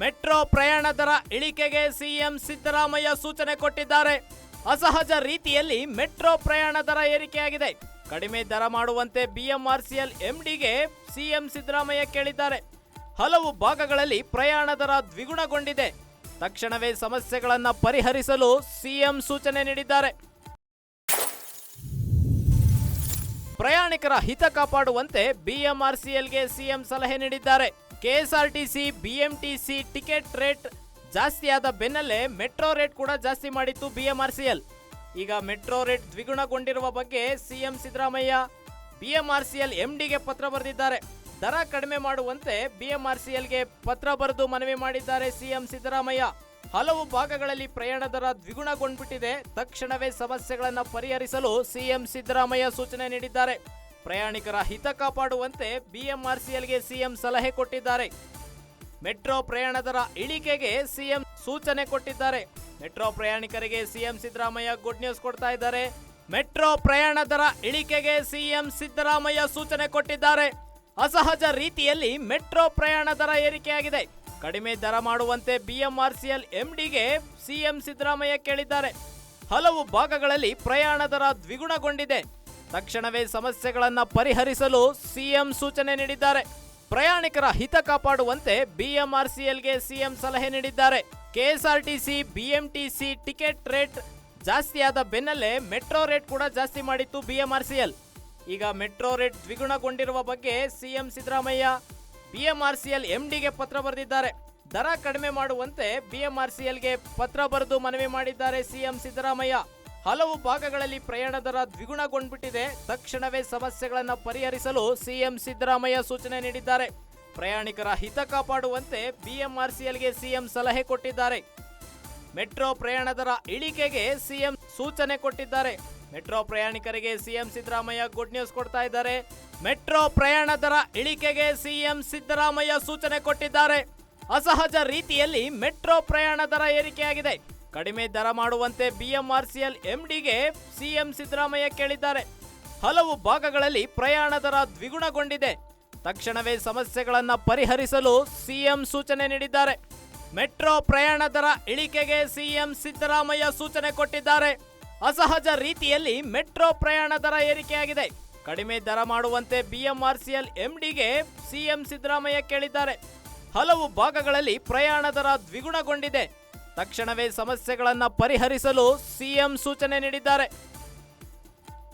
Metro ಪ್ರಯಾಣ ದರ ಇಳಿಕೆಗೆ ಸಿಎಂ ಸಿದ್ದರಾಮಯ್ಯ ಸೂಚನೆ ಕೊಟ್ಟಿದ್ದಾರೆ. ಅಸಹಜ ರೀತಿಯಲ್ಲಿ ಮೆಟ್ರೋ ಪ್ರಯಾಣ ದರ ಏರಿಕೆಯಾಗಿದೆ. ಕಡಿಮೆ ದರ ಮಾಡುವಂತೆ ಬಿಎಂಆರ್ಸಿಎಲ್ ಎಂಡಿಗೆ ಸಿಎಂ ಸಿದ್ದರಾಮಯ್ಯ ಕೇಳಿದ್ದಾರೆ. ಹಲವು ಭಾಗಗಳಲ್ಲಿ ಪ್ರಯಾಣ ದರ ದ್ವಿಗುಣಗೊಂಡಿದೆ. ತಕ್ಷಣವೇ ಸಮಸ್ಯೆಗಳನ್ನು ಪರಿಹರಿಸಲು ಸಿಎಂ ಸೂಚನೆ ನೀಡಿದ್ದಾರೆ. ಪ್ರಯಾಣಿಕರ ಹಿತ ಕಾಪಾಡುವಂತೆ ಬಿಎಂಆರ್ಸಿಎಲ್ಗೆ ಸಿಎಂ ಸಲಹೆ ನೀಡಿದ್ದಾರೆ. ಕೆಎಸ್ಆರ್ಟಿಸಿ, ಬಿಎಂಟಿಸಿ ಟಿಕೆಟ್ ರೇಟ್ ಜಾಸ್ತಿಯಾದ ಬೆನ್ನಲ್ಲೇ ಮೆಟ್ರೋ ರೇಟ್ ಕೂಡ ಜಾಸ್ತಿ ಮಾಡಿತ್ತು ಬಿಎಂಆರ್ಸಿಎಲ್. ಈಗ ಮೆಟ್ರೋ ರೇಟ್ ದ್ವಿಗುಣಗೊಂಡಿರುವ ಬಗ್ಗೆ ಸಿಎಂ ಸಿದ್ದರಾಮಯ್ಯ ಬಿಎಂಆರ್ಸಿಎಲ್ ಎಂಡಿಗೆ ಪತ್ರ ಬರೆದಿದ್ದಾರೆ. ದರ ಕಡಿಮೆ ಮಾಡುವಂತೆ ಬಿಎಂಆರ್ಸಿಎಲ್ಗೆ ಪತ್ರ ಬರೆದು ಮನವಿ ಮಾಡಿದ್ದಾರೆ ಸಿಎಂ ಸಿದ್ದರಾಮಯ್ಯ. ಹಲವು ಭಾಗಗಳಲ್ಲಿ ಪ್ರಯಾಣ ದರ ದ್ವಿಗುಣಗೊಂಡ್ಬಿಟ್ಟಿದೆ. ತಕ್ಷಣವೇ ಸಮಸ್ಯೆಗಳನ್ನು ಪರಿಹರಿಸಲು ಸಿಎಂ ಸಿದ್ದರಾಮಯ್ಯ ಸೂಚನೆ ನೀಡಿದ್ದಾರೆ. ಪ್ರಯಾಣಿಕರ ಹಿತ ಕಾಪಾಡುವಂತೆ ಬಿಎಂಆರ್ಸಿಎಲ್ಗೆ ಸಿಎಂ ಸಲಹೆ ಕೊಟ್ಟಿದ್ದಾರೆ. ಮೆಟ್ರೋ ಪ್ರಯಾಣ ದರ ಇಳಿಕೆಗೆ ಸಿಎಂ ಸೂಚನೆ ಕೊಟ್ಟಿದ್ದಾರೆ. ಮೆಟ್ರೋ ಪ್ರಯಾಣಿಕರಿಗೆ ಸಿಎಂ ಸಿದ್ದರಾಮಯ್ಯ ಗುಡ್ ನ್ಯೂಸ್ ಕೊಡ್ತಾ ಇದ್ದಾರೆ. ಮೆಟ್ರೋ ಪ್ರಯಾಣ ದರ ಇಳಿಕೆಗೆ ಸಿಎಂ ಸಿದ್ದರಾಮಯ್ಯ ಸೂಚನೆ ಕೊಟ್ಟಿದ್ದಾರೆ. ಅಸಹಜ ರೀತಿಯಲ್ಲಿ ಮೆಟ್ರೋ ಪ್ರಯಾಣ ದರ ಏರಿಕೆಯಾಗಿದೆ. ಕಡಿಮೆ ದರ ಮಾಡುವಂತೆ ಬಿಎಂಆರ್ಸಿಎಲ್ ಎಂಡಿಗೆ ಸಿಎಂ ಸಿದ್ದರಾಮಯ್ಯ ಕೇಳಿದ್ದಾರೆ. ಹಲವು ಭಾಗಗಳಲ್ಲಿ ಪ್ರಯಾಣ ದರ ದ್ವಿಗುಣಗೊಂಡಿದೆ. ತಕ್ಷಣವೇ ಸಮಸ್ಯೆಗಳನ್ನು ಪರಿಹರಿಸಲು ಸಿಎಂ ಸೂಚನೆ ನೀಡಿದ್ದಾರೆ. ಪ್ರಯಾಣಿಕರ ಹಿತ ಕಾಪಾಡುವಂತೆ ಬಿಎಂಆರ್ಸಿಎಲ್ಗೆ ಸಿಎಂ ಸಲಹೆ ನೀಡಿದ್ದಾರೆ. ಕೆಎಸ್ಆರ್ಟಿಸಿ, ಬಿಎಂಟಿಸಿ ಟಿಕೆಟ್ ರೇಟ್ ಜಾಸ್ತಿಯಾದ ಬೆನ್ನಲ್ಲೇ ಮೆಟ್ರೋ ರೇಟ್ ಕೂಡ ಜಾಸ್ತಿ ಮಾಡಿತ್ತು ಬಿಎಂಆರ್ಸಿಎಲ್. ಈಗ ಮೆಟ್ರೋ ರೇಟ್ ದ್ವಿಗುಣಗೊಂಡಿರುವ ಬಗ್ಗೆ ಸಿಎಂ ಸಿದ್ದರಾಮಯ್ಯ ಬಿಎಂಆರ್ಸಿಎಲ್ ಎಂಡಿಗೆ ಪತ್ರ ಬರೆದಿದ್ದಾರೆ. ದರ ಕಡಿಮೆ ಮಾಡುವಂತೆ ಬಿಎಂಆರ್ಸಿಎಲ್ಗೆ ಪತ್ರ ಬರೆದು ಮನವಿ ಮಾಡಿದ್ದಾರೆ ಸಿಎಂ ಸಿದ್ದರಾಮಯ್ಯ. ಹಲವು ಭಾಗಗಳಲ್ಲಿ ಪ್ರಯಾಣ ದರ ದ್ವಿಗುಣಗೊಂಡ್ಬಿಟ್ಟಿದೆ. ತಕ್ಷಣವೇ ಸಮಸ್ಯೆಗಳನ್ನು ಪರಿಹರಿಸಲು ಸಿಎಂ ಸಿದ್ದರಾಮಯ್ಯ ಸೂಚನೆ ನೀಡಿದ್ದಾರೆ. ಪ್ರಯಾಣಿಕರ ಹಿತ ಕಾಪಾಡುವಂತೆ ಬಿಎಂಆರ್ಸಿಎಲ್ಗೆ ಸಿಎಂ ಸಲಹೆ ಕೊಟ್ಟಿದ್ದಾರೆ. ಮೆಟ್ರೋ ಪ್ರಯಾಣ ದರ ಇಳಿಕೆಗೆ ಸಿಎಂ ಸೂಚನೆ ಕೊಟ್ಟಿದ್ದಾರೆ. ಮೆಟ್ರೋ ಪ್ರಯಾಣಿಕರಿಗೆ ಸಿಎಂ ಸಿದ್ದರಾಮಯ್ಯ ಗುಡ್ ನ್ಯೂಸ್ ಕೊಡ್ತಾ ಇದ್ದಾರೆ. ಮೆಟ್ರೋ ಪ್ರಯಾಣ ದರ ಇಳಿಕೆಗೆ ಸಿಎಂ ಸಿದ್ದರಾಮಯ್ಯ ಸೂಚನೆ ಕೊಟ್ಟಿದ್ದಾರೆ. ಅಸಹಜ ರೀತಿಯಲ್ಲಿ ಮೆಟ್ರೋ ಪ್ರಯಾಣ ದರ ಏರಿಕೆಯಾಗಿದೆ. ಕಡಿಮೆ ದರ ಮಾಡುವಂತೆ ಬಿಎಂಆರ್ಸಿಎಲ್ ಎಂಡಿಗೆ ಸಿಎಂ ಸಿದ್ದರಾಮಯ್ಯ ಕೇಳಿದ್ದಾರೆ. ಹಲವು ಭಾಗಗಳಲ್ಲಿ ಪ್ರಯಾಣ ದರ ದ್ವಿಗುಣಗೊಂಡಿದೆ. ತಕ್ಷಣವೇ ಸಮಸ್ಯೆಗಳನ್ನು ಪರಿಹರಿಸಲು ಸಿಎಂ ಸೂಚನೆ ನೀಡಿದ್ದಾರೆ. ಮೆಟ್ರೋ ಪ್ರಯಾಣ ದರ ಇಳಿಕೆಗೆ ಸಿಎಂ ಸಿದ್ದರಾಮಯ್ಯ ಸೂಚನೆ ಕೊಟ್ಟಿದ್ದಾರೆ. ಅಸಹಜ ರೀತಿಯಲ್ಲಿ ಮೆಟ್ರೋ ಪ್ರಯಾಣ ದರ ಏರಿಕೆಯಾಗಿದೆ. ಕಡಿಮೆ ದರ ಮಾಡುವಂತೆ ಬಿಎಂಆರ್ಸಿಎಲ್ ಎಂಡಿಗೆ ಸಿಎಂ ಸಿದ್ದರಾಮಯ್ಯ ಕೇಳಿದ್ದಾರೆ. ಹಲವು ಭಾಗಗಳಲ್ಲಿ ಪ್ರಯಾಣ ದರ ದ್ವಿಗುಣಗೊಂಡಿದೆ. ತಕ್ಷಣವೇ ಸಮಸ್ಯೆಗಳನ್ನು ಪರಿಹರಿಸಲು ಸಿಎಂ ಸೂಚನೆ ನೀಡಿದ್ದಾರೆ.